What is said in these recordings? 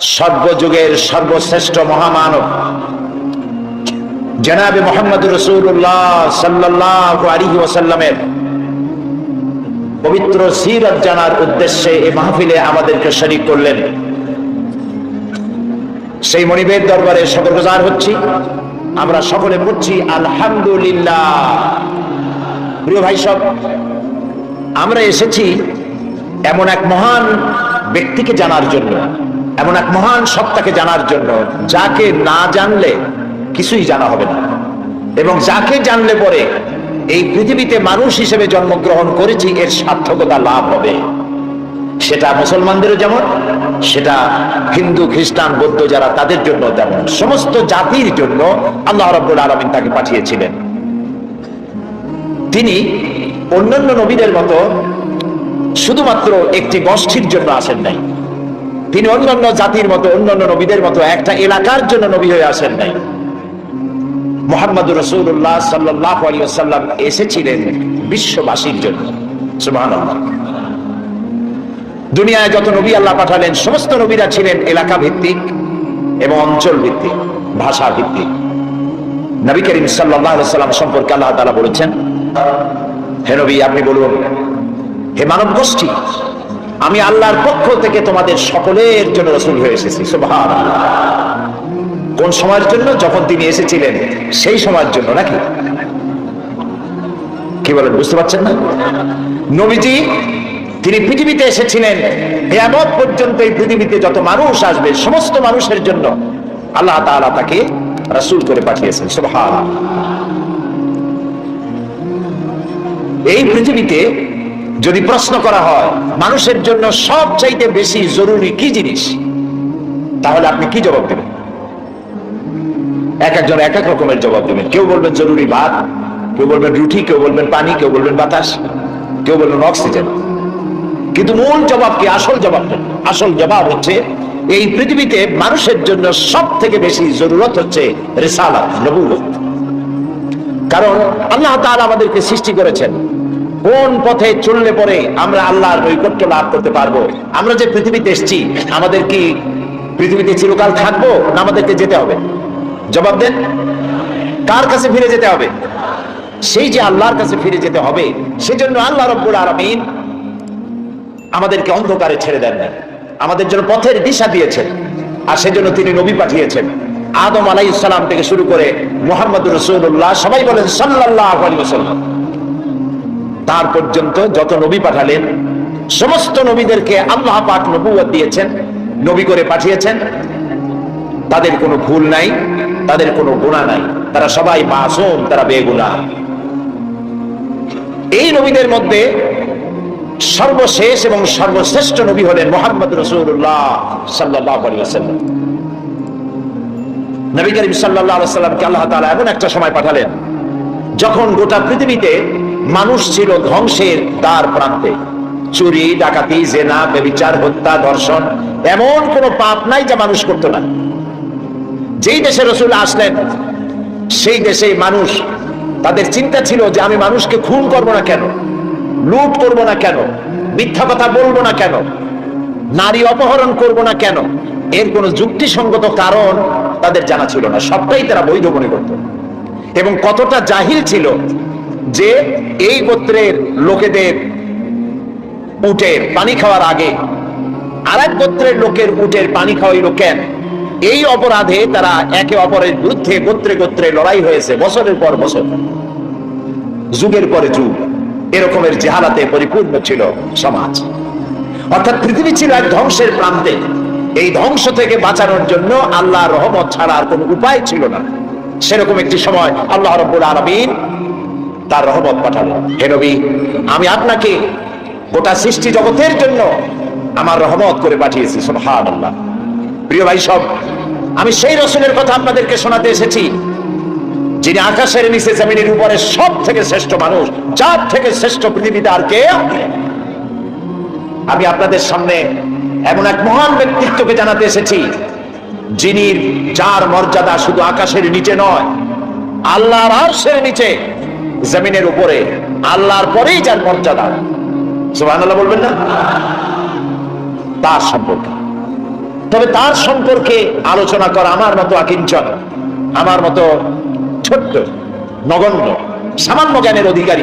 সর্বযুগের সর্বশ্রেষ্ঠ মহামানব। জনাবে মোহাম্মদ রসুল্লাহ সাল্লাহ আলী ওসাল্লামের পবিত্র সিরত জানার উদ্দেশ্যে এই মাহফিলে আমাদেরকে শরিক করলেন। সেই মনিবের দরবারে শুকরগুজার হচ্ছি। আমরা সকলে পড়ছি, আলহামদুলিল্লাহ। প্রিয় ভাই সব, আমরা এসেছি এমন এক মহান ব্যক্তিকে জানার জন্য। এমন এক মহান সত্তাকে জানার জন্য যাকে না জানলে কিছুই জানা হবে না। এবং যাকে জানলে পরে এই পৃথিবীতে মানুষ হিসেবে জন্মগ্রহণ করেছি, এর সার্থকতা লাভ হবে। সেটা মুসলমানদেরও যেমন, সেটা হিন্দু, খ্রিস্টান, বৌদ্ধ যারা তাদের জন্য তেমন। সমস্ত জাতির জন্য আল্লাহ রব্বুল আলমিন তাকে পাঠিয়েছিলেন। তিনি অন্যান্য নবীদের মতো শুধুমাত্র একটি গোষ্ঠীর জন্য আসেন নাই। তিনি অন্যান্য জাতির মতো, অন্যান্য নবীদের মতো একটা এলাকার জন্য নবী হয়ে আসেন নাই। মোহাম্মদ রসুল্লাহ সাল্লাহ আলী সাল্লাম এসেছিলেন বিশ্ববাসীর জন্য। দুনিয়ায় যত নবী আল্লাহ পাঠালেন, সমস্ত নবীরা ছিলেন এলাকা ভিত্তিক এবং অঞ্চল ভিত্তিক ভাষা ভিত্তিক নবী করিম সাল্লাহ সাল্লাম সম্পর্কে আল্লাহ তালা বলেছেন, হে নবী, আপনি বলুন, হে মানব গোষ্ঠী আমি আল্লাহর পক্ষ থেকে তোমাদের সকলের জন্য রসুল হয়ে এসেছি সুবহান কোন সময়ের জন্য? যখন তিনি এসেছিলেন, সেই সময়ের জন্য নাকি? কি বলেন, বুঝতে পারছেন না? নবীজি, তিনি পৃথিবীতে এসেছিলেন, কেয়ামত পর্যন্ত এই পৃথিবীতে যত মানুষ আসবে, সমস্ত মানুষের জন্য আল্লাহ তাআলা তাকে রাসূল করে পাঠিয়েছেন সুবহান এই পৃথিবীতে যদি প্রশ্ন করা হয়, মানুষের জন্য সবচাইতে বেশি জরুরি কি জিনিস? তাহলে আপনি কি জবাব দেবেন? এক একজন এক এক রকমের জবাব দেবেন। কেউ বলবেন জরুরি ভাত, কেউ বলবেন রুটি, কেউ বলবেন পানি, কেউ বলবেন বাতাস, কেউ বলবেন অক্সিজেন। কিন্তু মূল জবাব কি? আসল জবাব আসল জবাব হচ্ছে, এই পৃথিবীতে মানুষের জন্য সব থেকে বেশি জরুরত হচ্ছে রেসালা নবুলত কারণ আল্লাহ তাআলা আমাদেরকে সৃষ্টি করেছেন। কোন পথে চললে পরে আমরা আল্লাহর নৈকট্য লাভ করতে পারব? আমরা যে পৃথিবীতে এসেছি, আমাদের কি পৃথিবীতে চিরকাল থাকব না আমাদেরকে যেতে হবে? জবাব দেন। কার কাছে ফিরে যেতে হবে? সেই যে আল্লাহর কাছে ফিরে যেতে হবে, সেজন্য আল্লাহ রব্বুল আলমিন আমাদেরকে অন্ধকারে ছেড়ে দেন না আমাদের জন্য পথের দিশা দিয়েছেন, আর সেজন্য তিনি নবী পাঠিয়েছেন। আদম আলাই ইসলাম থেকে শুরু করে মোহাম্মদ রসুল্লাহ সবাই বলেন সাল্লাহ আলী তার পর্যন্ত যত নবী পাঠালেন, সমস্ত নবীদেরকে আল্লাহ পাক নবুয়ত দিয়েছেন, নবী করে পাঠিয়েছেন। তাদের কোনো ভুল নাই, তাদের কোনো গুণা নাই। তারা সবাই মাসুম, তারা বেগুনা এই নবীদের মধ্যে সর্বশেষ এবং সর্বশ্রেষ্ঠ নবী হলেন মোহাম্মদ রসুল্লাহ সাল্লাহ নবী করিম সাল্লাহ সাল্লামকে আল্লাহ তালা এমন একটা সময় পাঠালেন, যখন গোটা পৃথিবীতে মানুষ ছিল ধ্বংসের দ্বার প্রান্তে। চুরি, ডাকাতি, জেনা বেবিচার হত্যা, ধর্ষণ, এমন কোন পাপ নাই যা মানুষ করত না। যেই দেশে রসুল আসলেন, সেই দেশে মানুষ, তাদের চিন্তা ছিল যে আমি মানুষকে খুন করব না কেন? লুট করব না কেন? মিথ্যা কথা বলব না কেন? নারী অপহরণ করব না কেন? এর কোন যুক্তিসঙ্গত কারণ তাদের জানা ছিল না। সবটাই তারা বৈধ মনে করত। এবং কতটা জাহিল ছিল যে এই গোত্রের লোকেদের উটের পানি খাওয়ার আগে আর এক গোত্রের লোকের উটের পানি খাওয়াইল কেন? এই অপরাধে তারা একে অপরের বিরুদ্ধে গোত্রে গোত্রে লড়াই হয়েছে, বছরের পর বছর। যুগের পরে যুগ, এরকমের জেহালাতে পরিপূর্ণ ছিল সমাজ। অর্থাৎ পৃথিবী ছিল এক ধ্বংসের প্রান্তে। এই ধ্বংস থেকে বাঁচানোর জন্য আল্লাহ রহমত ছাড়া আর কোন উপায় ছিল না। সেরকম একটি সময় আল্লাহ রব্বুল আলমিন তার রহমত পাঠালেন হে নবী, আমি আপনাকে গোটা সৃষ্টি জগতের জন্য আমার রহমত করে পাঠিয়েছি সুবহান আল্লাহ প্রিয় ভাই সব, আমি সেই রসুলের কথা আপনাদেরকে শোনাতে এসেছি, যিনি আকাশের নিচে জমিনের উপরে সব থেকে শ্রেষ্ঠ মানুষ, যার থেকে শ্রেষ্ঠ পৃথিবীতে আর কে? আমি আপনাদের সামনে এমন এক মহান ব্যক্তিত্বকে জানাতে এসেছি, যিনি যার মর্যাদা শুধু আকাশের নিচে নয়, আল্লাহর আরশের নিচে জমিনের উপরে আল্লাহর পরেই যার মর্যাদা। সুবহানাল্লাহ বলবেন না? তার সম্পর্কে। তবে তার সম্পর্কে আলোচনা করা আমার মতো আকিঞ্চন আমার মতো ছোট্ট, নগণ্য, সামান্য জ্ঞানের অধিকারী,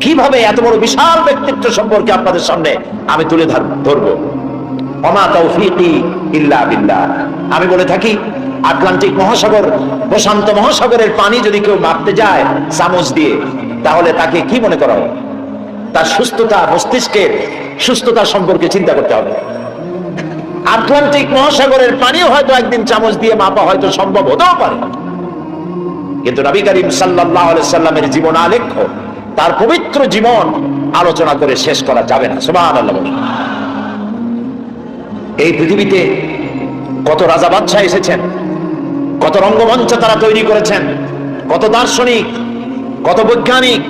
কীভাবে এত বড় বিশাল ব্যক্তিত্ব সম্পর্কে আপনাদের সামনে আমি তুলে ধর- ধরবো? আমি বলে থাকি আটলান্টিক মহাসাগর, প্রশান্ত মহাসাগরের পানি যদি কেউ মাপতে যায় চামচ দিয়ে, তাহলে তাকে কি মনে করা হয়? তার সুস্থতা মস্তিষ্কের সুস্থতা সম্পর্কে চিন্তা করতে হবে। আটলান্টিক মহাসাগরের পানিও হয়তো একদিন চামচ দিয়ে মাপা হয়তো সম্ভব হতেও পারে। কিন্তু নবী করিম আলাইহি সাল্লামের জীবন আলেখ্য, তার পবিত্র জীবন আলোচনা করে শেষ করা যাবে না। বলুন। এই পৃথিবীতে কত রাজা বাদশাহ এসেছেন? কত রঙ্গমঞ্চ তারা তৈরি করেছেন, কত দার্শনিক, কত বৈজ্ঞানিক,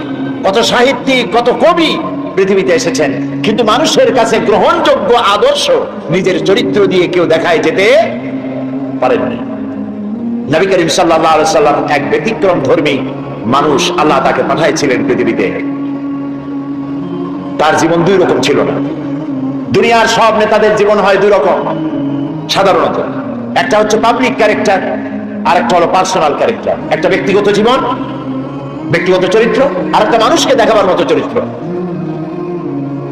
কত সাহিত্যিক, কত কবি পৃথিবীতে এসেছেন। কিন্তু মানুষের কাছে গ্রহণযোগ্য আদর্শ নিজের চরিত্র দিয়ে কেউ দেখায় যেতে পারেননি। নবী করিম আলাইহি সাল্লাম এক ব্যতিক্রম ধর্মী মানুষ আল্লাহ তাকে পাঠাইছিলেন পৃথিবীতে। তার জীবন দুই রকম ছিল না। দুনিয়ার সব নেতাদের জীবন হয় দুই রকম, সাধারণত। একটা হচ্ছে পাবলিক ক্যারেক্টার আর একটা হলো পার্সোনাল ক্যারেক্টার একটা ব্যক্তিগত জীবন, ব্যক্তিগত চরিত্র আর একটা মানুষকে দেখাবার মতো চরিত্র।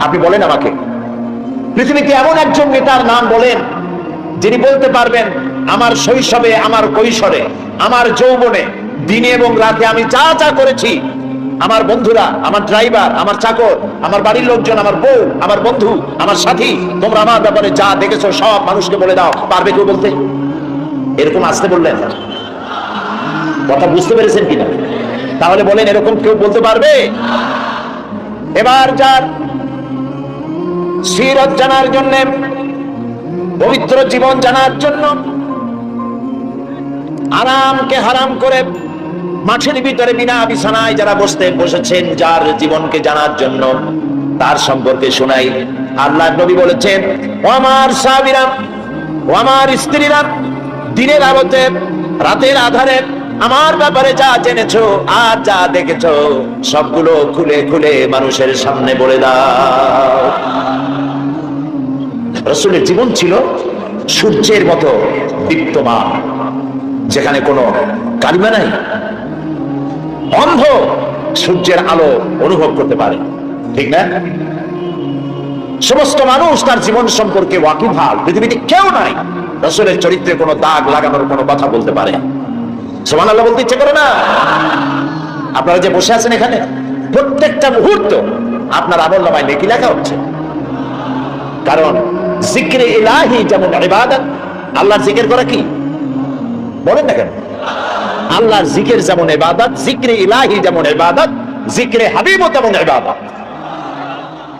আপনি বলেন আমাকে, পৃথিবীতে এমন একজন নেতার নাম বলেন, যিনি বলতে পারবেন, আমার শৈশবে, আমার কৈশোরে, আমার যৌবনে, দিনে এবং রাতে আমি যা যা করেছি, আমার বন্ধুরা, আমার ড্রাইভার আমার চাকর, আমার বাড়ির লোকজন, আমার বউ, আমার বন্ধু, আমার সাথী, তোমরা আমার ব্যাপারে যা দেখেছ, সব মানুষকে বলে দাও, পারবে কেউ বলতে? এরকম আসতে বললেন? কথা বুঝতে পেরেছেন কিনা? তাহলে বলেন, এরকম কেউ বলতে পারবে? এবার যার সিরত জানার জন্য, পবিত্র জীবন জানার জন্য আরামকে হারাম করে মাঠের ভিতরে বিনা বিছানায় যারা বসতে বসেছেন, যার জীবনকে জানার জন্য, তার সম্পর্কে শোনাই। আল্লাহ নবী বলেছেন আমার সাহাবীরা, ও আমার স্ত্রীরা দিনের আলোতে, রাতের আধারে, আমার ব্যাপারে যা জেনেছো, আর যা দেখেছ, সবগুলো খুলে খুলে মানুষের সামনে বলে দাও। রসুলের জীবন ছিল সূর্যের মতো দীপ্তমান, যেখানে কোনো কালিমা নাই। অন্ধ সূর্যের আলো অনুভব করতে পারে, ঠিক না? সমস্ত মানুষ তার জীবন সম্পর্কে ওয়াকিবহাল, পৃথিবীতে কেউ নাই। রসুলের চরিত্রে কোনো দাগ লাগানোর কোনো কথা বলতে পারে। সমান আল্লাহ বলতে ইচ্ছে করে না। আপনারা যে বসে আছেন এখানে, প্রত্যেকটা মুহূর্ত আপনার আমল নামায় নেকি লেখা হচ্ছে। কারণ জিক্রে ইলাহি যেমন ইবাদত, আল্লাহর জিকির করা কি? বলেন না কেন? আল্লাহর জিকির যেমন ইবাদত, জিক্রে ইলাহি যেমন ইবাদত, জিক্রে হাবিবও তেমন ইবাদত।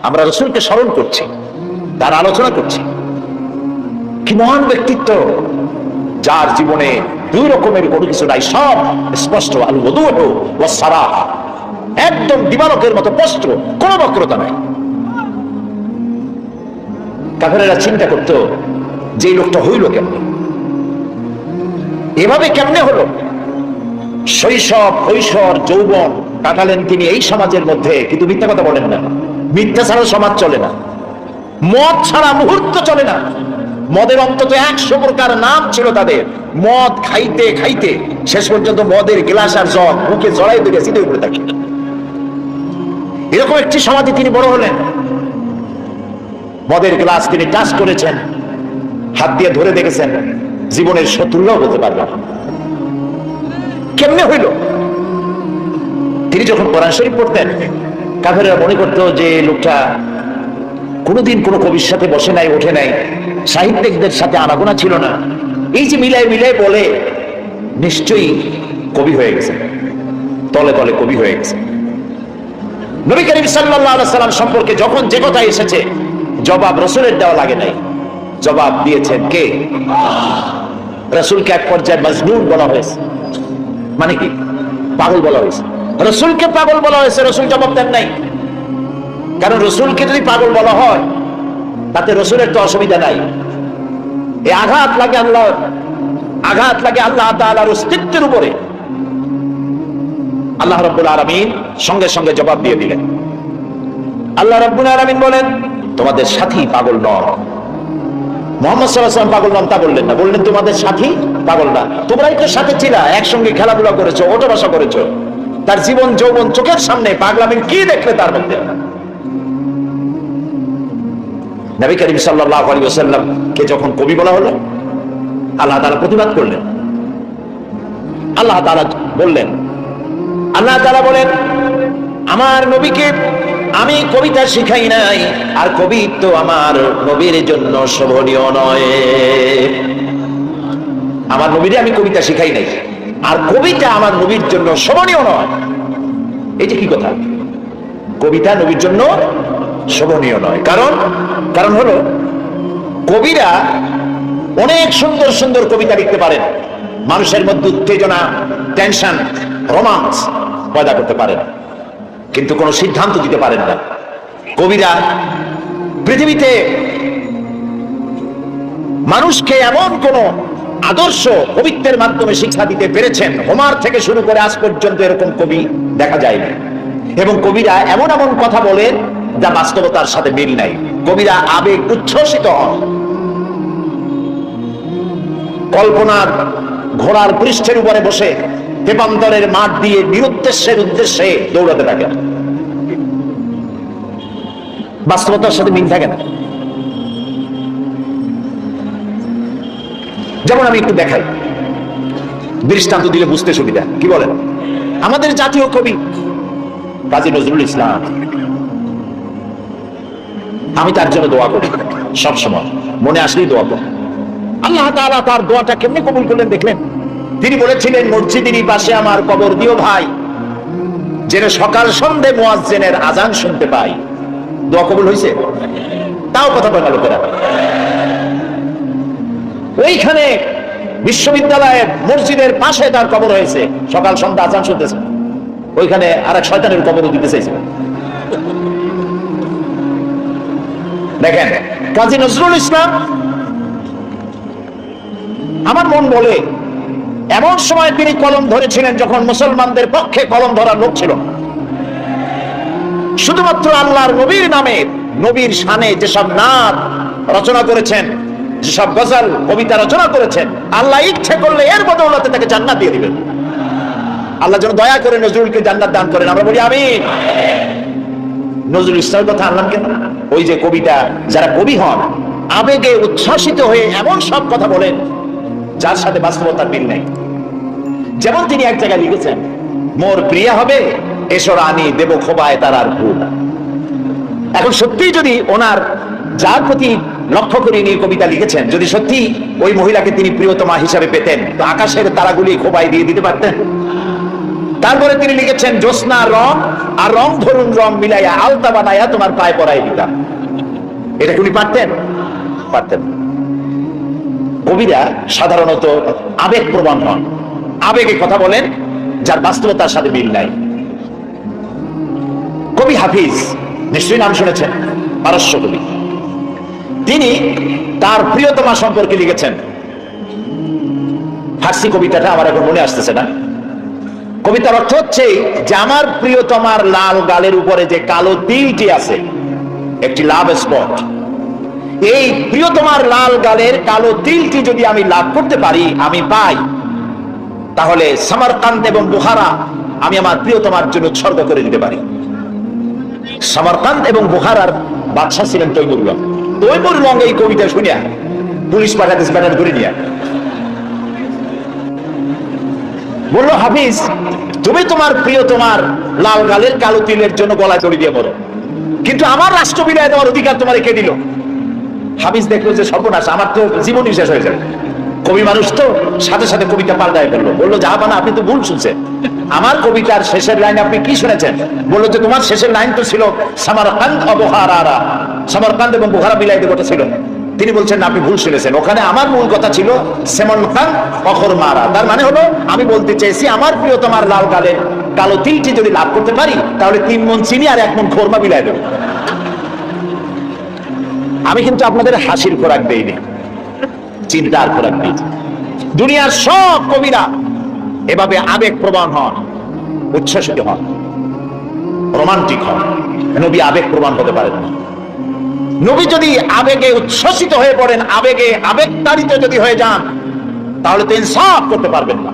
আমরা রসুলকে স্মরণ করছি, তার আলোচনা করছি। কি মহান ব্যক্তিত্ব, যার জীবনে দুই রকমের কোনো কিছু নাই, সব স্পষ্ট আল ওদুহ ও সারাহ একদম দিবালকের মতো স্পষ্ট কোনো বক্রতা নাই। কাফেরেরা চিন্তা করতো, যে লোকটা হইল কেমনে? এভাবে কেমনে হলো? শৈশব, কৈশোর, যৌবন কাটালেন তিনি এই সমাজের মধ্যে, কিন্তু মিথ্যা কথা বলেন না। মিথ্যা ছাড়া সমাজ চলে না। মদ ছাড়া মুহূর্ত চলে না। মদের অন্তত একশো প্রকার নাম ছিল তাদের। মদ খাইতে খাইতে শেষ পর্যন্ত মদের গ্লাস আর জগ মুখে জড়াই দিলে সিধে উপরে থাকি। এরকম একটি সমাজে তিনি বড় হলেন। মদের গ্লাস তিনি টাচ করেছেন, হাত দিয়ে ধরে দেখেছেন, জীবনের শত্রুরাও বলতে পারবে কেমনে হইল? তিনি যখন কোরআন শরীফ পড়তেন কাফেরা মনে করতো যে লোকটা কোনোদিন কোনো কবির সাথে বসে নাই, ওঠে নাই। সাহিত্যিকদের সাথে আনাগোনা ছিল না। এই যে মিলাই মিলাই বলে, নিশ্চয়ই কবি হয়ে গেছে। তলে তলে কবি হয়ে গেছে। নবী করিম সাল্লাম সম্পর্কে যখন যে কথা এসেছে, জবাব রসুলের দেওয়া লাগে নাই। জবাব দিয়েছেন কে? রসুলকে এক পর্যায়ে মজনুর বলা হয়েছে। মানে কি? পাগল বলা হয়েছে। রসুলকে পাগল বলা হয়েছে, রসুল জবাব দেন নাই। কারণ রসুলকে যদি পাগল বলা হয়, তাতে রসুলের তো অসুবিধা নাই। এই আঘাত লাগে আল্লাহ আঘাত লাগে আল্লাহ তাআলার অস্তিত্বের উপরে। আল্লাহ রব্বুল আলামিন সঙ্গে সঙ্গে জবাব দিয়ে দিলেন। আল্লাহ রব্বুল আলামিন বলেন, তোমাদের সাথী পাগল নয় মোহাম্মদ সাল্লাহাম পাগল নাম তা বললেন না। বললেন, তোমাদের সাথী পাগল না। তোমরাই তো সাথে ছিলা, একসঙ্গে খেলাধুলা করেছ বসা করেছ। তার জীবন, যৌবন চোখের সামনে পাগলামিন কি দেখলে তার মধ্যে? নবী করিম সাল্লাহ আলী ওসাল্লাম কে যখন কবি বলা হলো, আল্লাহ তারা প্রতিবাদ করলেন। আল্লাহ তারা বললেন, আল্লাহ তারা বলেন, আমার নবীকে আমি কবিতা শিখাই নাই, আর কবি তো আমার নবীর জন্য শোভনীয় নয়। আমার নবীরে আমি কবিতা শিখাই নাই, আর কবিতা আমার নবীর জন্য শোভনীয় নয়। এই যে কি কথা? কবিতা নবীর জন্য শোভনীয় নয়। কারণ? কারণ হলো, কবিরা অনেক সুন্দর সুন্দর কবিতা লিখতে পারেন। মানুষের মধ্যে উত্তেজনা, টেনশন, রোমান্স পয়দা করতে পারেন। কিন্তু কোনো সিদ্ধান্ত দিতে পারেন না। কবিরা পৃথিবীতে মানুষকে এমন কোন আদর্শ কবিত্বের মাধ্যমে শিক্ষা দিতে পেরেছেন। হোমার থেকে শুরু করে আজ পর্যন্ত এরকম কবি দেখা যায়নি। এবং কবিরা এমন এমন কথা বলেন যা বাস্তবতার সাথে মিল নাই। কবিরা আবেগ উচ্ছ্বসিত। হন কল্পনার ঘোড়ার পৃষ্ঠের উপরে বসে দেবান্তরের মাঠ দিয়ে নিরুদ্দেশ্যের উদ্দেশ্যে দৌড়াতে থাকেন বাস্তবতার সাথে মিল থাকে না। যেমন আমি একটু দেখাই। দৃষ্টান্ত দিলে বুঝতে সুবিধা। কি বলেন? আমাদের জাতীয় কবি কাজী নজরুল ইসলাম। আমি তার জন্য দোয়া করি। সব সময়। মনে আসলেই দোয়া করি। আল্লাহ তাআলা তার দোয়াটা কেমনে কবুল করলেন দেখলেন? তিনি বলেছিলেন মসজিদেরই পাশে আমার কবর দিও ভাই। যেন সকাল সন্ধে মুয়াজ্জিনের আজান শুনতে পাই। দোয়া কবুল হয়েছে তাও কথা বলা লোকেরা। ওইখানে বিশ্ববিদ্যালয়ের মসজিদের পাশে তার কবর হয়েছে। সকাল সন্ধ্যা আজান শুনতেছে। ওইখানে আর এক শয়তানের কবরও দিতে চাইছে। দেখেন, কাজী নজরুল ইসলাম আমার মন বলে, এমন সময় তিনি কলম ধরেছিলেন যখন মুসলমানদের পক্ষে কলম ধরার লোক ছিল। শুধুমাত্র আল্লাহর নবীর নামে, নবীর শানে যেসব নাম রচনা করেছেন, যেসব গজল, কবিতা রচনা করেছেন, আল্লাহ ইচ্ছে করলে এর বদৌলতে তাকে জান্নাত দিয়ে দিবেন। আল্লাহ যেন দয়া করে নজরুলকে জান্নাত দান করেন। আমরা বলি আমি নজরুল ইসলামের কথা আনলাম কেন? ওই যে কবিতা যারা কবি হন, আবেগে উচ্ছ্বাসিত হয়ে এমন সব কথা বলেন, যার সাথে বাস্তবতার মিল নেই। যেমন তিনি এক জায়গায় লিখেছেন, মোর প্রিয়া হবে এসো রানী দেব খোবায় তার আর ভুল এখন সত্যি যদি ওনার যার প্রতি লক্ষ্য করে নিয়ে কবিতা লিখেছেন, যদি সত্যি ওই মহিলাকে তিনি প্রিয়তমা হিসাবে পেতেন, তো আকাশের তারাগুলি খোবাই দিয়ে দিতে পারতেন। তারপরে তিনি লিখেছেন, জ্যোৎস্না রং আর রং ধরুন রং মিলাইয়া আলতা বানাইয়া তোমার পায়ে পরাই দিতাম। এটা উনি পারতেন? পারতেন কবিরা সাধারণত আবেগ প্রবণ হন। আবেগে কথা বলেন, যার বাস্তবতার সাথে মিল নাই। কবি হাফিজ, নিশ্চয়ই নাম শুনেছেন, পারস্য কবি। তিনি তার প্রিয়তমা সম্পর্কে লিখেছেন। ফার্সি কবিতাটা আমার এখন মনে আসতেছে না। কবিতার অর্থ হচ্ছে যে আমার প্রিয়তমার লাল গালের উপরে যে কালো তিলটি আছে, একটি লাভ স্পট এই প্রিয়তমার লাল গালের কালো তিলটি যদি আমি লাভ করতে পারি, আমি পাই। তাহলে সামারকান্দ এবং বুহারা আমি আমার প্রিয়তমার জন্য উৎসর্গ করে দিতে পারি। সামারকান্দ এবং বুহারার বাদশাহ ছিলেন তৈমুর রং তৈমুর রং এই কবিতা শুনিয়া, পুলিশ পাঠাতে ব্যানার ধরে নিয়ে। বলল, হাফিজ, তুমি তোমার প্রিয় তোমার লাল গালের কালো তিলের জন্য গলায় দড়ি দিয়ে মরো। কিন্তু আমার রাষ্ট্র বিদায় দেওয়ার অধিকার তোমার কে দিল? হাফিজ দেখল যে সর্বনাশ, আমার তো জীবনই শেষ হয়ে যাবে কবি মানুষ তো সাথে সাথে কবিতা পাল্টায় ফেলল। বলল জাহাবানা আপনি তো ভুল শুনছেন। আমার কবিতার শেষের লাইন আপনি কি শুনেছেন? বলল যে, তোমার শেষের লাইন তো ছিল, সামারকান্দ অবহারা সামারকান্দ এবং বুহারা মিলাই দেবটা ছিল তিনি বলছেন, আপনি ভুল শুনেছেন। ওখানে আমার মূল কথা ছিল সেমন খান, অখর মারা। তার মানে হলো, আমি বলতে চাইছি, আমার প্রিয় তোমার লাল গালের কালো তিলটি যদি লাভ করতে পারি, তাহলে তিন মন চিনি আর এক মন খোরমা বিলাই দেবো। আমি কিন্তু আপনাদের হাসির খোরাক দেইনি, চিন্তার খোরাক দিয়েছি। দুনিয়ার সব কবিরা এভাবে আবেগ প্রবণ হন, উচ্ছ্বসিত হন, রোমান্টিক হন। নবী আবেগ প্রমাণ হতে পারেন না। নবী যদি আবেগে উচ্ছ্বসিত হয়ে পড়েন, আবেগে আবেগ তাড়িত যদি হয়ে যান, তাহলে তো ইনসাফ করতে পারবেন না।